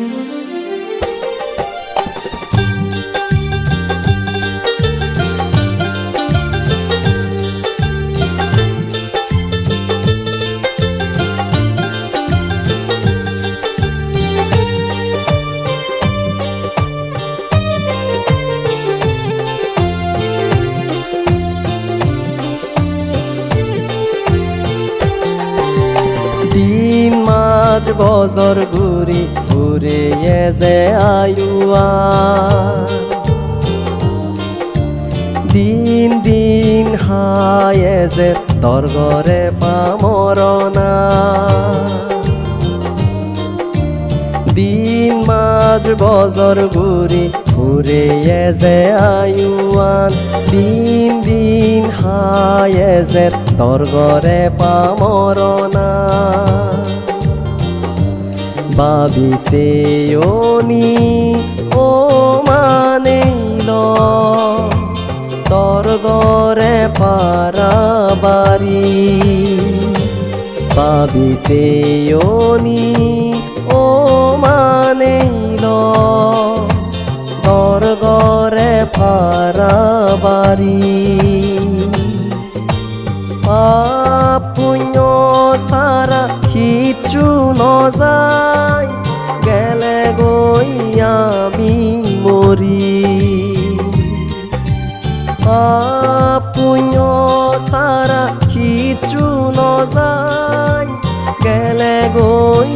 দিন মাঝ বজর ঘুরি ফুরে যে আয়ুয়ান দিন দিন হায়ে যে দরগরে পামরনা দিন মাঝ বজর ঘুরি ফুরে যে আয়ুয়ান দিন দিন হায়ে যে দরগরে পামরনা ভাবিছে অনি, ও মানেইল তোর গরে পারাবারি। ভাবিছে অনি, ও মানেইল তোর গরে পারাবারি। পাপ পুণ্য সারা কিছু নজাই পুণ্য সারা কিছু নজাই গেলে গই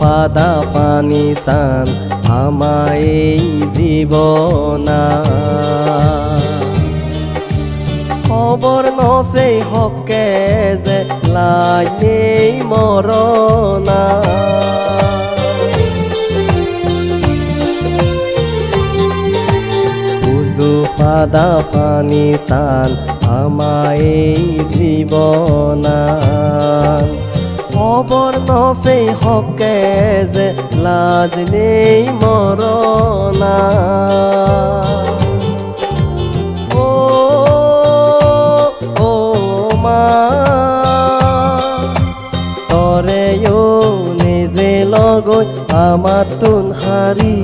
পাদা পানি সান আমায় এই জীবনা। খবর নফে হকে যে লাগে মরনা। পাদা পানি সান আমায় জীবনা। খবর নফে হকে যে লাজ নেই মরনা। ও ও, মা নিজে লগৈ আমার তুন হারি।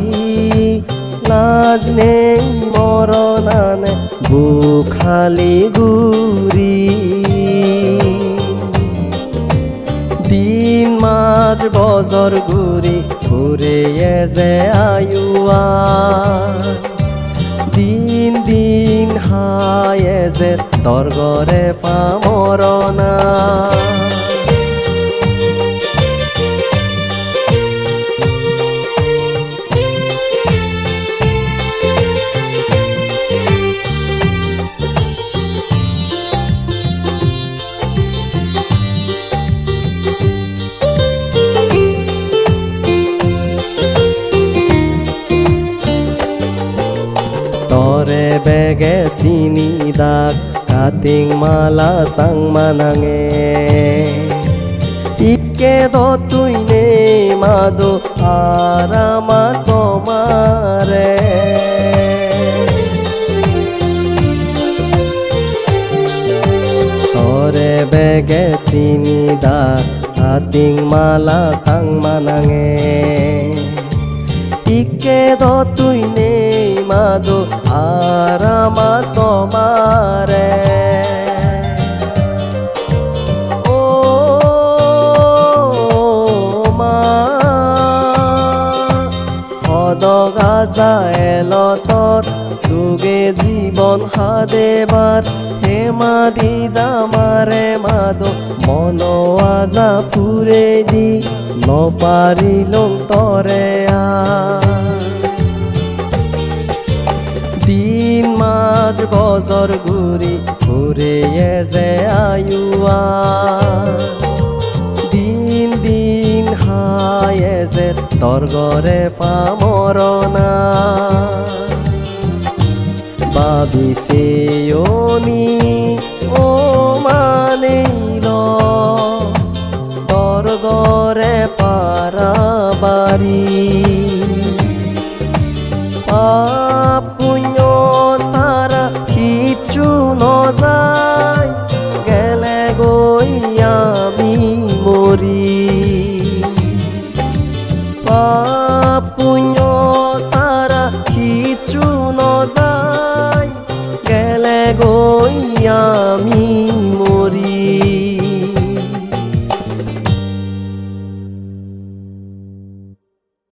লাজ নেই মরণানে বুখালি গুরি। মাঝ বজর ঘুরি ফুরে যে আয়ুয়া। দিন দিন হায় যে তর্গরে পামরনা। তরে বেগে চিনি দাগ, কাটিং মালা চাং মানাঙে। ইকে দ তুই নে মাদো আরামা সমারে তরে বেগে চিনি দাগ, কাটিং মালা চাং মানাঙে। ইকে দ তুই নেই মাদো আরামা সমারে ও মা হদ গাজা এলো তোর, সুগে জীবন হাদেবার হে মাদি জামারে মাদো, মন আজা ফুরে দি নপারিলং তরে আ। বজর ঘুরি ফুরে যে আয়ুয়া। দিন দিন হায়ে যে তরগরে পাম মরনা ভাবিছে অনি, ও মানিল তোর গরে পারাবারি। পুণ্য গই